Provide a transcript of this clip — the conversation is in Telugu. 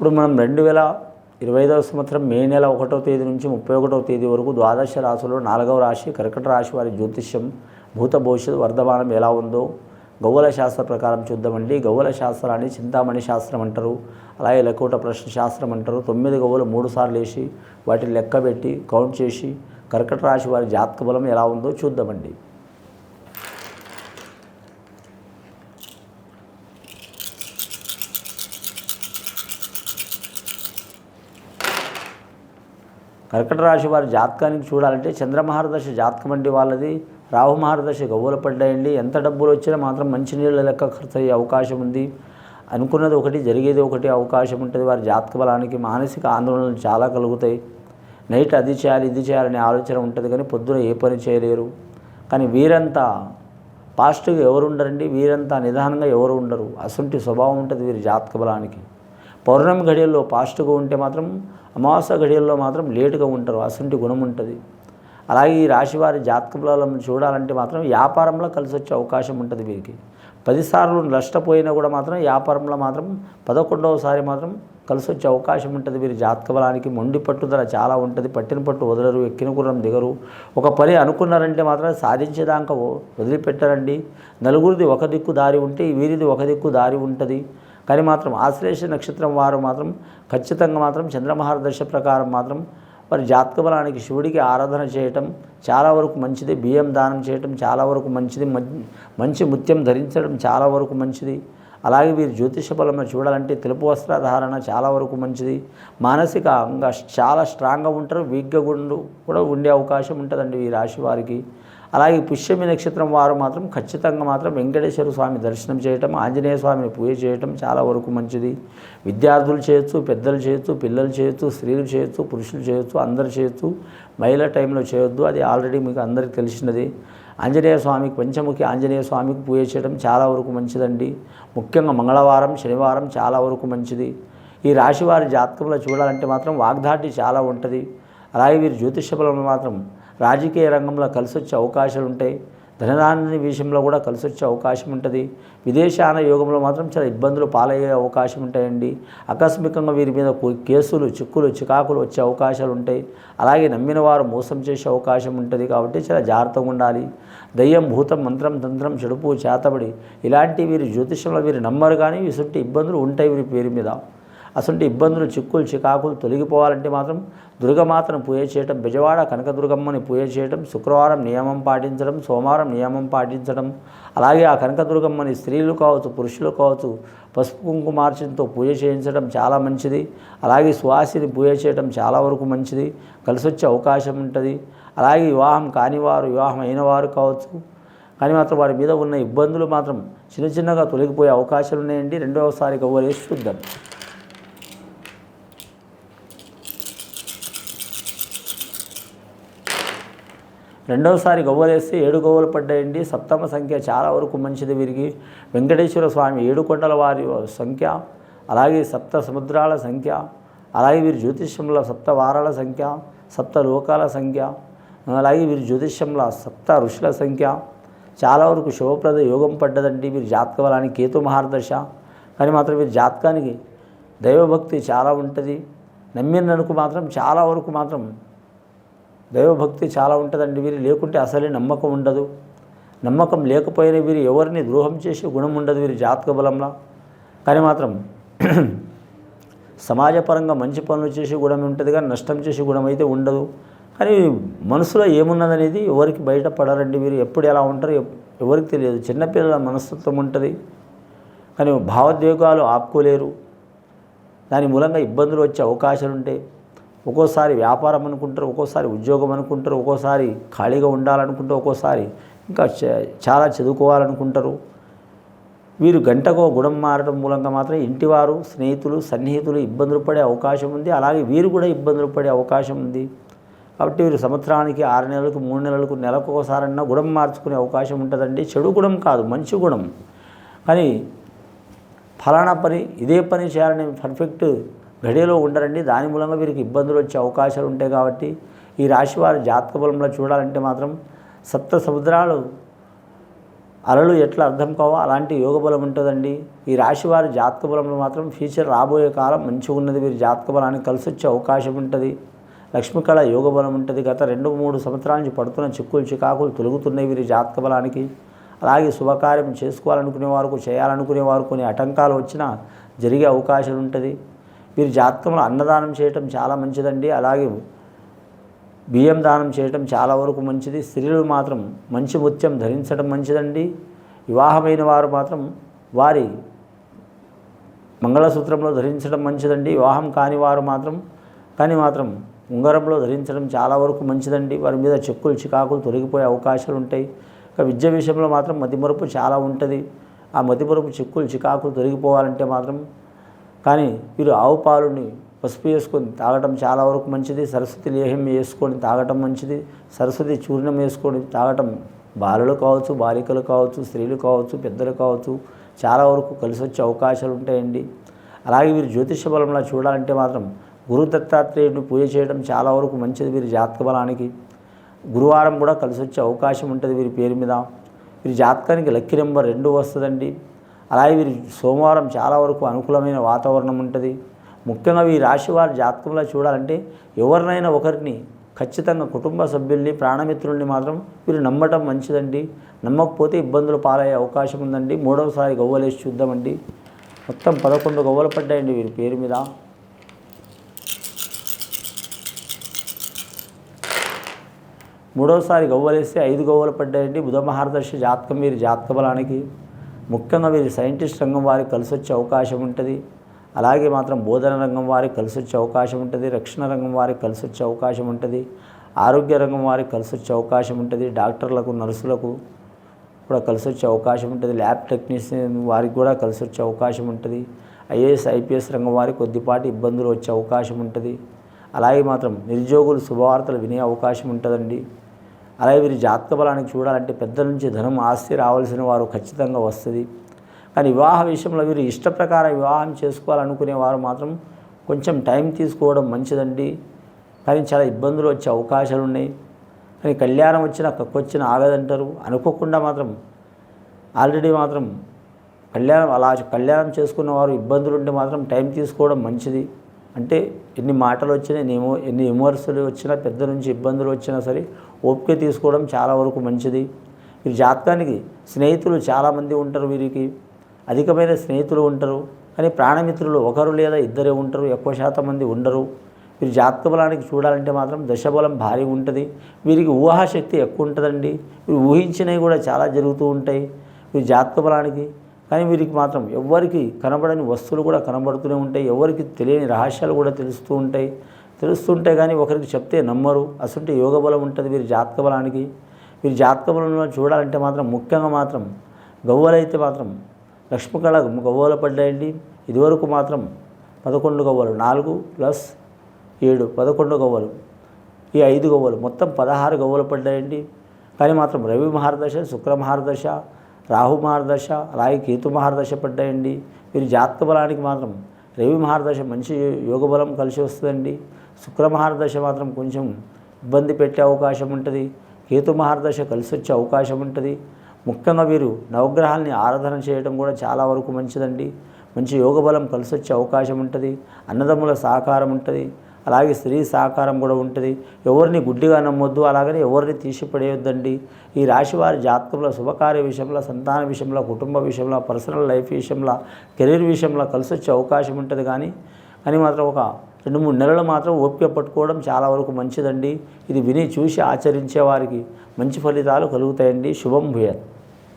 ఇప్పుడు మనం రెండు వేల ఇరవై ఐదవ సంవత్సరం మే నెల ఒకటో తేదీ నుంచి ముప్పై ఒకటో తేదీ వరకు ద్వాదశ రాశులు నాలుగవ రాశి కర్కట రాశి వారి జ్యోతిష్యం భూత భవిష్యత్ వర్ధమానం ఎలా ఉందో గౌవల శాస్త్ర ప్రకారం చూద్దామండి. గౌవల శాస్త్రాన్ని చింతామణి శాస్త్రం అంటారు. అలాగే లకోట ప్రశ్న శాస్త్రం అంటారు. తొమ్మిది గవ్వలు మూడు సార్లు వేసి వాటిని లెక్క పెట్టి కౌంట్ చేసి కర్కట రాశి వారి జాతక బలం ఎలా ఉందో చూద్దామండి. కర్కట రాశి వారి జాతకానికి చూడాలంటే చంద్రమహారదశ జాతకం అండి వాళ్ళది. రాహు మహారదశ గవ్వలు పడ్డాయండి. ఎంత డబ్బులు వచ్చినా మాత్రం మంచినీళ్ళ లెక్క ఖర్చు అయ్యే అవకాశం ఉంది. అనుకున్నది ఒకటి జరిగేది ఒకటి అవకాశం ఉంటుంది. వారి జాతక బలానికి మానసిక ఆందోళనలు చాలా కలుగుతాయి. నైట్ అది చేయాలి ఇది చేయాలనే ఆలోచన ఉంటుంది కానీ పొద్దున ఏ పని చేయలేరు. కానీ వీరంతా పాజిటివ్గా ఎవరు ఉండరండి? వీరంతా నిదానంగా ఎవరు ఉండరు. అసంటి స్వభావం ఉంటుంది వీరి జాతక బలానికి. పౌర్ణమి ఘడియల్లో ఫాస్ట్గా ఉంటే మాత్రం అమావాస్య ఘడియల్లో మాత్రం లేటుగా ఉంటారు అసంటి గుణం ఉంటుంది. అలాగే ఈ రాశివారి జాతక చూడాలంటే మాత్రం వ్యాపారంలో కలిసి వచ్చే అవకాశం ఉంటుంది వీరికి. పదిసార్లు నష్టపోయినా కూడా మాత్రం వ్యాపారంలో మాత్రం పదకొండవసారి మాత్రం కలిసి వచ్చే అవకాశం ఉంటుంది వీరి జాతక బలానికి మొండి పట్టుదల చాలా ఉంటుంది పట్టిన పట్టు వదలరు ఎక్కిన గుర్రం దిగరు. ఒక పని అనుకున్నారంటే మాత్రం సాధించేదాకా వదిలిపెట్టరండి. నలుగురిది ఒక దిక్కు దారి ఉంటే వీరిది ఒక దిక్కు దారి ఉంటుంది. కానీ మాత్రం ఆశ్లేష నక్షత్రం వారు మాత్రం ఖచ్చితంగా మాత్రం చంద్రమహారదశ ప్రకారం మాత్రం వారి జాతక బలానికి శివుడికి ఆరాధన చేయటం చాలా వరకు మంచిది. బియ్యం దానం చేయటం చాలా వరకు మంచిది. మంచి ముత్యం ధరించడం చాలా వరకు మంచిది. అలాగే వీరి జ్యోతిష బలం చూడాలంటే తెలుపు వస్త్రధారణ చాలా వరకు మంచిది. మానసికంగా చాలా స్ట్రాంగ్గా ఉంటారు. వీక్గా కూడా ఉండే అవకాశం ఉంటుందండి ఈ రాశి వారికి. అలాగే పుష్యమి నక్షత్రం వారు మాత్రం ఖచ్చితంగా మాత్రం వెంకటేశ్వర స్వామి దర్శనం చేయటం ఆంజనేయ స్వామిని పూజ చేయటం చాలా వరకు మంచిది. విద్యార్థులు చేయొచ్చు పెద్దలు చేయొచ్చు పిల్లలు చేయొచ్చు స్త్రీలు చేయొచ్చు పురుషులు చేయొచ్చు అందరు చేయొచ్చు. మహిళ టైంలో చేయొద్దు అది ఆల్రెడీ మీకు అందరికీ తెలిసినది. ఆంజనేయ స్వామికి పంచముఖి ఆంజనేయ స్వామికి పూజ చేయడం చాలా వరకు మంచిదండి. ముఖ్యంగా మంగళవారం శనివారం చాలా వరకు మంచిది. ఈ రాశి వారి జాతకంలో చూడాలంటే మాత్రం వాగ్దాటి చాలా ఉంటుంది. అలాగే వీరి జ్యోతిష బలంలో మాత్రం రాజకీయ రంగంలో కలిసి వచ్చే అవకాశాలు ఉంటాయి ధనదాని విషయంలో కూడా కలిసి వచ్చే అవకాశం ఉంటుంది విదేశాన యోగంలో మాత్రం చాలా ఇబ్బందులు పాలయ్యే అవకాశం ఉంటాయండి ఆకస్మికంగా వీరి మీద కేసులు చిక్కులు చికాకులు వచ్చే అవకాశాలు ఉంటాయి అలాగే నమ్మిన వారు మోసం చేసే అవకాశం ఉంటుంది కాబట్టి చాలా జాగ్రత్తగా ఉండాలి దయ్యం భూతం మంత్రం తంత్రం చెడుపు చేతబడి ఇలాంటి వీరి జ్యోతిషంలో వీరు నమ్మరు కానీ ఇసుంటి ఇబ్బందులు ఉంటాయి వీరి పేరు మీద. అసలు ఇబ్బందులు చిక్కులు చికాకులు తొలగిపోవాలంటే మాత్రం దుర్గమాతను పూజ చేయటం బెజవాడ కనకదుర్గమ్మని పూజ చేయటం శుక్రవారం నియమం పాటించడం సోమవారం నియమం పాటించడం అలాగే ఆ కనకదుర్గమ్మని స్త్రీలు కావచ్చు పురుషులు కావచ్చు పసుపు కుంకుమార్చనతో పూజ చేయించడం చాలా మంచిది. అలాగే సువాసిని పూజ చేయడం చాలా వరకు మంచిది. కలిసి వచ్చే అవకాశం ఉంటుంది. అలాగే వివాహం కానివారు వివాహం అయిన వారు కావచ్చు. కానీ మాత్రం వారి మీద ఉన్న ఇబ్బందులు మాత్రం చిన్న చిన్నగా తొలగిపోయే అవకాశాలు ఉన్నాయండి రెండవసారి గవ్వలేసి చూద్దాం. రెండవసారి గవ్వలేస్తే ఏడు గవ్వలు పడ్డాయండి. సప్తమ సంఖ్య చాలా వరకు మంచిది వీరికి. వెంకటేశ్వర స్వామి ఏడు కొండల వారి సంఖ్య అలాగే సప్త సముద్రాల సంఖ్య అలాగే వీరి జ్యోతిష్యంలో సప్త వారాల సంఖ్య సప్త లోకాల సంఖ్య అలాగే వీరి జ్యోతిష్యంలో సప్త ఋషుల సంఖ్య. చాలా వరకు శుభప్రద యోగం పడ్డదండి వీరి జాతక బలానికి కేతు మహారదశ. కానీ మాత్రం వీరి జాతకానికి దైవభక్తి చాలా ఉంటుంది. నమ్మిననుకు మాత్రం చాలా వరకు మాత్రం దైవభక్తి చాలా ఉంటుందండి వీరు. లేకుంటే అసలే నమ్మకం ఉండదు. నమ్మకం లేకపోయినా వీరు ఎవరిని ద్రోహం చేసే గుణం ఉండదు వీరి జాతక బలంలో. కానీ మాత్రం సమాజపరంగా మంచి పనులు చేసే గుణం ఉంటుంది కానీ నష్టం చేసే గుణం అయితే ఉండదు. కానీ మనసులో ఏమున్నదనేది ఎవరికి బయటపడరండి వీరు. ఎప్పుడు ఎలా ఉంటారో ఎవరికి తెలియదు. చిన్నపిల్లల మనస్తత్వం ఉంటుంది. కానీ భావోద్వేగాలు ఆపుకోలేరు. దాని మూలంగా ఇబ్బందులు వచ్చే అవకాశాలు ఉంటాయి ఒక్కోసారి వ్యాపారం అనుకుంటారు ఒక్కోసారి ఉద్యోగం అనుకుంటారు ఒక్కోసారి ఖాళీగా ఉండాలనుకుంటారు ఒక్కోసారి ఇంకా చ- చాలా చదువుకోవాలనుకుంటారు. వీరు గంటకో గుణం మారడం మూలంగా మాత్రం ఇంటివారు స్నేహితులు సన్నిహితులు ఇబ్బందులు పడే అవకాశం ఉంది. అలాగే వీరు కూడా ఇబ్బందులు పడే అవకాశం ఉంది. కాబట్టి వీరు సంవత్సరానికి ఆరు నెలలకు మూడు నెలలకు నెలకు ఒకసారన్నా గుణం మార్చుకునే అవకాశం ఉంటుందండి. చెడు గుణం కాదు మంచి గుణం. కానీ ఫలానా పని ఇదే పని చేయాలని పర్ఫెక్ట్ గడియలో ఉండరండి. దాని మూలంగా వీరికి ఇబ్బందులు వచ్చే అవకాశాలు ఉంటాయి కాబట్టి ఈ రాశి వారి జాతక బలంలో చూడాలంటే మాత్రం సప్త సముద్రాలు అలలు ఎట్లా అర్థం కావో అలాంటి యోగ బలం ఉంటుందండి. ఈ రాశి వారి జాతక బలంలో మాత్రం ఫ్యూచర్ రాబోయే కాలం మంచిగా ఉన్నది. వీరి జాతక బలానికి కలిసి వచ్చే అవకాశం ఉంటుంది. లక్ష్మీకళ యోగ బలం ఉంటుంది. గత రెండు మూడు సంవత్సరాల నుంచి పడుతున్న చిక్కులు చికాకులు తొలుగుతున్నాయి వీరి జాతక బలానికి. అలాగే శుభకార్యం చేసుకోవాలనుకునే వారు చేయాలనుకునే వారు కొన్ని ఆటంకాలు వచ్చినా జరిగే అవకాశం ఉంటుంది. వీరి జాతకంలో అన్నదానం చేయటం చాలా మంచిదండి. అలాగే బియ్యం దానం చేయటం చాలా వరకు మంచిది. స్త్రీలు మాత్రం మంచి ముత్యం ధరించడం మంచిదండి. వివాహమైన వారు మాత్రం వారి మంగళసూత్రంలో ధరించడం మంచిదండి. వివాహం కాని వారు మాత్రం కానీ మాత్రం ఉంగరంలో ధరించడం చాలా వరకు మంచిదండి. వారి మీద చెక్కులు చికాకులు తొలగిపోయే అవకాశాలు ఉంటాయి. ఇక విద్య విషయంలో మాత్రం మతిమరుపు చాలా ఉంటుంది. ఆ మతిమరుపు చిక్కులు చికాకులు తొలగిపోవాలంటే మాత్రం కానీ వీరు ఆవు పాలుని పసుపు వేసుకొని తాగటం చాలా వరకు మంచిది. సరస్వతి లేహం వేసుకొని తాగటం మంచిది. సరస్వతి చూర్ణం వేసుకొని తాగటం బాలలు కావచ్చు బాలికలు కావచ్చు స్త్రీలు కావచ్చు పెద్దలు కావచ్చు చాలా వరకు కలిసి వచ్చే అవకాశాలు ఉంటాయండి. అలాగే వీరు జ్యోతిష బలంలో చూడాలంటే మాత్రం గురు దత్తాత్రేయుడిని పూజ చేయడం చాలా వరకు మంచిది వీరి జాతక బలానికి. గురువారం కూడా కలిసి వచ్చే అవకాశం ఉంటుంది వీరి పేరు మీద. వీరి జాతకానికి లక్కీ నెంబర్ రెండు వస్తుందండి. అలాగే వీరి సోమవారం చాలా వరకు అనుకూలమైన వాతావరణం ఉంటుంది. ముఖ్యంగా ఈ రాశి వారి జాతకంలో చూడాలంటే ఎవరినైనా ఒకరిని ఖచ్చితంగా కుటుంబ సభ్యుల్ని ప్రాణమిత్రుల్ని మాత్రం వీరు నమ్మటం మంచిదండి. నమ్మకపోతే ఇబ్బందులు పాలయ్యే అవకాశం ఉందండి. మూడవసారి గవ్వలేసి చూద్దామండి. మొత్తం పదకొండు గవ్వలు పడ్డాయండి వీరి పేరు మీద. మూడవసారి గవ్వలేస్తే ఐదు గవ్వలు పడ్డాయండి. బుధ మహారదర్శి జాతకం వీరి జాతక బలానికి ముఖ్యంగా వీరి సైంటిస్ట్ రంగం వారికి కలిసి వచ్చే అవకాశం ఉంటుంది. అలాగే మాత్రం బోధన రంగం వారికి కలిసి వచ్చే అవకాశం ఉంటుంది. రక్షణ రంగం వారికి కలిసి వచ్చే అవకాశం ఉంటుంది. ఆరోగ్య రంగం వారికి కలిసి వచ్చే అవకాశం ఉంటుంది. డాక్టర్లకు నర్సులకు కూడా కలిసి వచ్చే అవకాశం ఉంటుంది. ల్యాబ్ టెక్నీషియన్ వారికి కూడా కలిసి వచ్చే అవకాశం ఉంటుంది. ఐఏఎస్ ఐపీఎస్ రంగం వారికి కొద్దిపాటి ఇబ్బందులు వచ్చే అవకాశం ఉంటుంది. అలాగే మాత్రం నిరుద్యోగులు శుభవార్తలు వినే అవకాశం ఉంటుందండి. అలాగే వీరి జాతక బలానికి చూడాలంటే పెద్దల నుంచి ధనం ఆస్తి రావాల్సిన వారు ఖచ్చితంగా వస్తుంది. కానీ వివాహ విషయంలో వీరు ఇష్ట ప్రకారం వివాహం చేసుకోవాలనుకునే వారు మాత్రం కొంచెం టైం తీసుకోవడం మంచిదండి. కానీ చాలా ఇబ్బందులు వచ్చే అవకాశాలు ఉన్నాయి. కానీ కళ్యాణం వచ్చిన కక్కొచ్చిన ఆగదంటారు. అనుకోకుండా మాత్రం ఆల్రెడీ మాత్రం కళ్యాణం అలా కళ్యాణం చేసుకున్న వారు ఇబ్బందులు ఉంటే మాత్రం టైం తీసుకోవడం మంచిది. అంటే ఎన్ని మాటలు వచ్చినా ఎన్ని ఎన్ని విమర్శలు వచ్చినా పెద్ద నుంచి ఇబ్బందులు వచ్చినా సరే ఓపిక తీసుకోవడం చాలా వరకు మంచిది. వీరి జాతకానికి స్నేహితులు చాలామంది ఉంటారు వీరికి. అధికమైన స్నేహితులు ఉంటారు. కానీ ప్రాణమిత్రులు ఒకరు లేదా ఇద్దరే ఉంటారు. ఎక్కువ శాతం మంది ఉండరు. వీరి జాతక బలానికి చూడాలంటే మాత్రం దశబలం భారీ ఉంటుంది. వీరికి ఊహాశక్తి ఎక్కువ ఉంటుందండి. వీరు ఊహించినవి కూడా చాలా జరుగుతూ ఉంటాయి. వీరి జాతక బలానికి కానీ వీరికి మాత్రం ఎవరికి కనబడని వస్తువులు కూడా కనబడుతూనే ఉంటాయి ఎవరికి తెలియని రహస్యాలు కూడా తెలుస్తూ ఉంటాయి. తెలుస్తుంటే కానీ ఒకరికి చెప్తే నమ్మరు. అసలు యోగ బలం ఉంటుంది వీరి జాతక బలానికి. వీరి జాతక బలంలో చూడాలంటే మాత్రం ముఖ్యంగా మాత్రం గవ్వలైతే మాత్రం లక్ష్మకళ గవ్వలు పడ్డాయండి. ఇదివరకు మాత్రం పదకొండు గవ్వలు నాలుగు ప్లస్ ఏడు పదకొండు గవ్వలు ఈ ఐదు గవ్వలు మొత్తం పదహారు గవ్వలు పడ్డాయండి. కానీ మాత్రం రవి మహారదశ శుక్ర మహారదశ రాహు మహారదశ అలాగే కేతు మహారదశ పడ్డాయండి. వీరి జాతక బలానికి మాత్రం రవి మహారదశ మంచి యోగ బలం కలిసి వస్తుందండి. శుక్ర మహారదశ మాత్రం కొంచెం ఇబ్బంది పెట్టే అవకాశం ఉంటుంది. కేతు మహారదశ కలిసి వచ్చే అవకాశం ఉంటుంది. ముఖ్యంగా వీరు నవగ్రహాల్ని ఆరాధన చేయడం కూడా చాలా వరకు మంచిదండి. మంచి యోగ బలం కలిసి వచ్చే అవకాశం ఉంటుంది. అన్నదమ్ముల సహకారం ఉంటుంది. అలాగే స్త్రీ సహకారం కూడా ఉంటుంది. ఎవరిని గుడ్డిగా నమ్మొద్దు అలాగని ఎవరిని తీసిపడేయొద్దండి. ఈ రాశి వారి జాతకంలో శుభకార్య విషయంలో సంతాన విషయంలో కుటుంబ విషయంలో పర్సనల్ లైఫ్ విషయంలో కెరీర్ విషయంలో కలిసి వచ్చే అవకాశం ఉంటుంది కానీ కానీ మాత్రం ఒక రెండు మూడు నెలలు మాత్రం ఓపిక పట్టుకోవడం చాలా వరకు మంచిదండి. ఇది విని చూసి ఆచరించే వారికి మంచి ఫలితాలు కలుగుతాయండి. శుభం భూయత్.